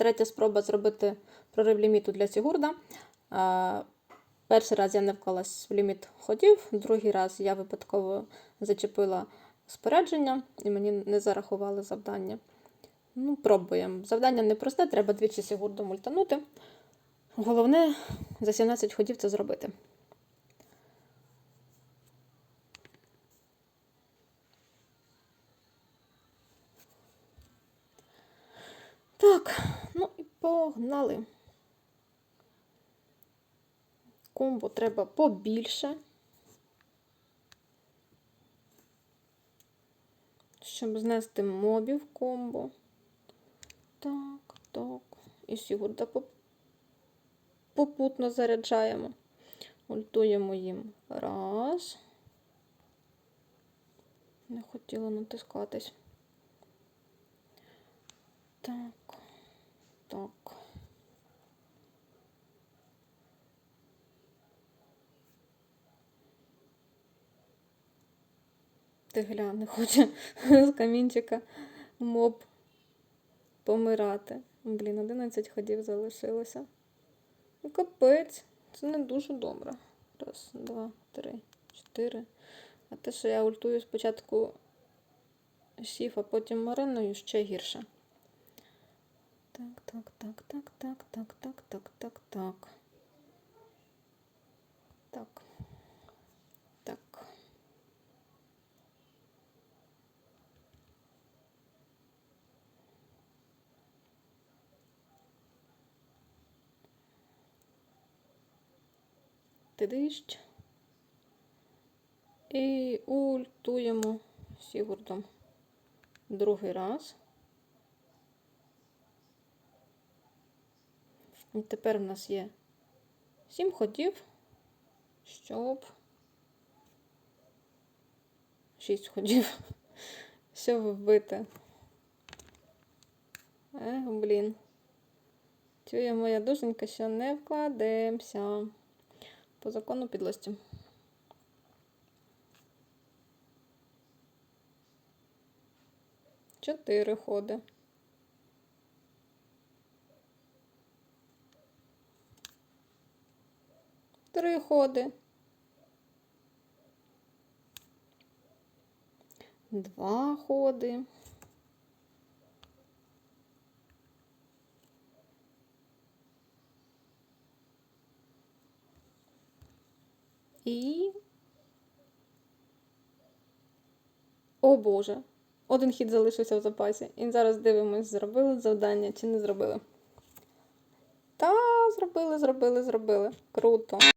третя спроба зробити прорив ліміту для Сігурда. Перший раз я не вклалась в ліміт ходів, другий раз я випадково зачепила спорядження і мені не зарахували завдання. Ну, пробуємо. Завдання непросте, треба двічі Сігурду мультанути. Головне за 17 ходів це зробити. Так, ну і погнали. Комбо треба побільше. Щоб знести мобів комбо. Так, так. І Сігурда попутно заряджаємо. Ультуємо їм раз. Не хотіла натискатись. Так. Так. Ти гля, не хоче з камінчика моб помирати. Блін, 11 ходів залишилося. Ну, капець, це не дуже добре. Раз, два, три, чотири. А те, що я ультую спочатку сіф, а потім мариною, ще гірше. Так, так, так, так, так, так, так, так, так, так. Так. Так. Тидищ. І ультуємо Сігурдом другий раз. І тепер в нас є сім ходів, щоб шість ходів, щоб вбити. Ех, блін. Чує моя душенька, що не вкладемося по закону підлості. Чотири ходи. Три ходи. Два ходи. І. О Боже! Один хід залишився в запасі. І зараз дивимось, зробили завдання чи не зробили. Та, зробили, зробили, зробили. Круто.